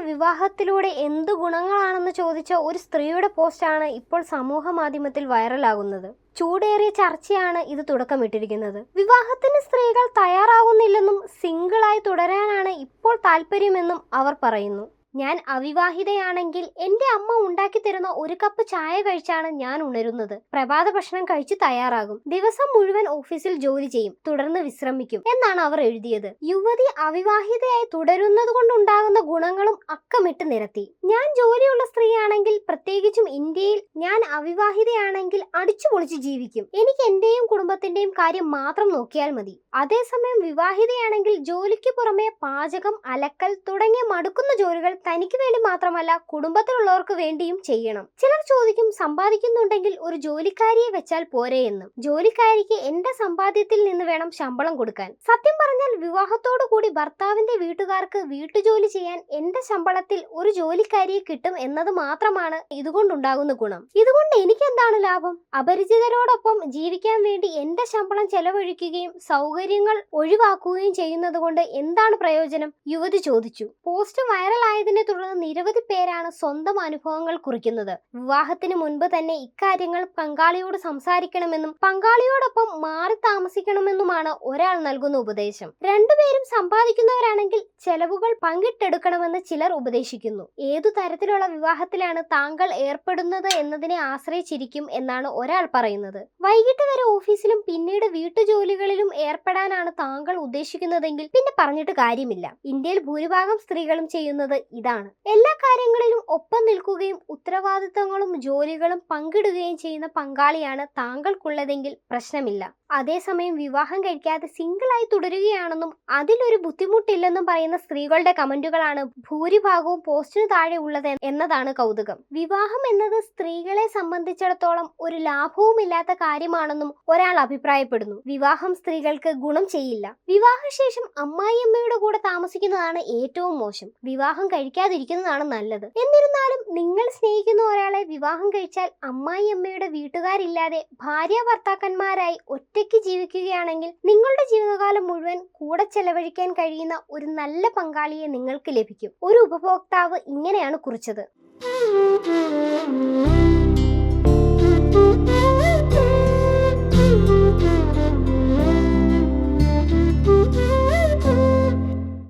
വിവാഹത്തിലൂടെ എന്ത് ഗുണങ്ങളാണെന്ന് ചോദിച്ച ഒരു സ്ത്രീയുടെ പോസ്റ്റാണ് ഇപ്പോൾ സമൂഹ മാധ്യമത്തിൽ വൈറലാകുന്നത്. ചൂടേറിയ ചർച്ചയാണ് ഇത് തുടക്കമിട്ടിരിക്കുന്നത്. വിവാഹത്തിന് സ്ത്രീകൾ തയ്യാറാകുന്നില്ലെന്നും സിംഗിളായി തുടരാനാണ് ഇപ്പോൾ താല്പര്യമെന്നും അവർ പറയുന്നു. ഞാൻ അവിവാഹിതയാണെങ്കിൽ എന്റെ അമ്മ ഉണ്ടാക്കി തരുന്ന ഒരു കപ്പ് ചായ കഴിച്ചാണ് ഞാൻ ഉണരുന്നത്. പ്രഭാത ഭക്ഷണം കഴിച്ച് തയ്യാറാകും. ദിവസം മുഴുവൻ ഓഫീസിൽ ജോലി ചെയ്യും. തുടർന്ന് വിശ്രമിക്കും എന്നാണ് അവർ എഴുതിയത്. യുവതി അവിവാഹിതയായി തുടരുന്നത് കൊണ്ടുണ്ടാകുന്ന ഗുണങ്ങളും അക്കമിട്ട് നിരത്തി. ഞാൻ ജോലിയുള്ള സ്ത്രീയാണെങ്കിൽ പ്രത്യേകിച്ചും ഇന്ത്യയിൽ ഞാൻ അവിവാഹിതയാണെങ്കിൽ അടിച്ചു പൊളിച്ച് ജീവിക്കും. എനിക്ക് എന്റെയും കുടുംബത്തിന്റെയും കാര്യം മാത്രം നോക്കിയാൽ മതി. അതേസമയം വിവാഹിതയാണെങ്കിൽ ജോലിക്ക് പുറമെ പാചകം അലക്കൽ തുടങ്ങിയ മടുക്കുന്ന ജോലികൾ തനിക്ക് വേണ്ടി മാത്രമല്ല കുടുംബത്തിലുള്ളവർക്ക് വേണ്ടിയും ചെയ്യണം. ചിലർ ചോദിക്കും സമ്പാദിക്കുന്നുണ്ടെങ്കിൽ ഒരു ജോലിക്കാരിയെ വെച്ചാൽ പോരെ എന്നും. ജോലിക്കാരിക്ക് എന്റെ സമ്പാദ്യത്തിൽ നിന്ന് വേണം ശമ്പളം കൊടുക്കാൻ. സത്യം പറഞ്ഞാൽ വിവാഹത്തോടു കൂടി ഭർത്താവിന്റെ വീട്ടുകാർക്ക് വീട്ടുജോലി ചെയ്യാൻ എന്റെ ശമ്പളത്തിൽ ഒരു ജോലിക്കാരിയെ കിട്ടും എന്നത് മാത്രമാണ് ഇതുകൊണ്ടുണ്ടാകുന്ന ഗുണം. ഇതുകൊണ്ട് എനിക്ക് എന്താണ് ലാഭം? അപരിചിതരോടൊപ്പം ജീവിക്കാൻ വേണ്ടി എന്റെ ശമ്പളം ചെലവഴിക്കുകയും സൗകര്യങ്ങൾ ഒഴിവാക്കുകയും ചെയ്യുന്നത് കൊണ്ട് എന്താണ് പ്രയോജനം? യുവതി ചോദിച്ചു. പോസ്റ്റ് വൈറലായതിനെ തുടർന്ന് നിരവധി പേരാണ് സ്വന്തം അനുഭവങ്ങൾ കുറിക്കുന്നത്. വിവാഹത്തിന് മുൻപ് തന്നെ ഇക്കാര്യങ്ങൾ പങ്കാളിയോട് സംസാരിക്കണമെന്നും പങ്കാളിയോടൊപ്പം മാറി താമസിക്കണമെന്നുമാണ് ഒരാൾ നൽകുന്ന ഉപദേശം. രണ്ടുപേരും സമ്പാദിക്കുന്നവരാണെങ്കിൽ ചെലവുകൾ പങ്കിട്ടെടുക്കണമെന്ന് ചിലർ ഉപദേശിക്കുന്നു. ഏതു തരത്തിലുള്ള വിവാഹത്തിലാണ് താങ്കൾ ഏർപ്പെടുന്നത് എന്നതിനെ ആശ്രയിച്ചിരിക്കും എന്നാണ് ഒരാൾ പറയുന്നത്. വൈകിട്ട് വരെ ഓഫീസിലും പിന്നീട് വീട്ടുജോലികളിലും ഏർപ്പെടാനാണ് താങ്കൾ ഉദ്ദേശിക്കുന്നതെങ്കിൽ പിന്നെ പറഞ്ഞിട്ട് കാര്യമില്ല. ഇന്ത്യയിൽ ഭൂരിഭാഗം സ്ത്രീകളും ചെയ്യുന്നത് ഇതാണ്. എല്ലാ കാര്യങ്ങളിലും ഒപ്പം നിൽക്കുകയും ഉത്തരവാദിത്തങ്ങളും ജോലികളും പങ്കിടുകയും ചെയ്യുന്ന പങ്കാളിയാണ് താങ്കൾക്കുള്ളതെങ്കിൽ പ്രശ്നമില്ല. അതേസമയം വിവാഹം കഴിക്കാതെ സിംഗിളായി തുടരുകയാണെന്നും അതിലൊരു ബുദ്ധിമുട്ടില്ലെന്നും പറയുന്ന സ്ത്രീകളുടെ കമന്റുകളാണ് ഭൂരിഭാഗവും പോസ്റ്റിന് താഴെ ഉള്ളത് എന്നതാണ് കൗതുകം. വിവാഹം എന്നത് സ്ത്രീകളെ സംബന്ധിച്ചിടത്തോളം ഒരു ലാഭവുമില്ലാത്ത കാര്യമാണെന്നും ഒരാൾ അഭിപ്രായപ്പെടുന്നു. വിവാഹം സ്ത്രീകൾക്ക് ഗുണം ചെയ്യില്ല. വിവാഹശേഷം അമ്മായിയമ്മയുടെ കൂടെ താമസിക്കുന്നതാണ് ഏറ്റവും മോശം. വിവാഹം കഴിക്കാതിരിക്കുന്നതാണ് നല്ലത്. എന്നിരുന്നാലും നിങ്ങൾ സ്നേഹിക്കുന്ന ഒരാളെ വിവാഹം കഴിച്ചാൽ അമ്മായി അമ്മയുടെ വീട്ടുകാരില്ലാതെ ഭാര്യ ഭർത്താക്കന്മാരായി ഒറ്റയ്ക്ക് ജീവിക്കുകയാണെങ്കിൽ നിങ്ങളുടെ ജീവിതകാലം മുഴുവൻ കൂടെ ചെലവഴിക്കാൻ കഴിയുന്ന ഒരു നല്ല പങ്കാളിയെ നിങ്ങൾക്ക് ലഭിക്കും. ഒരു ഉപഭോക്താവ് ഇങ്ങനെയാണ് കുറിച്ചത്.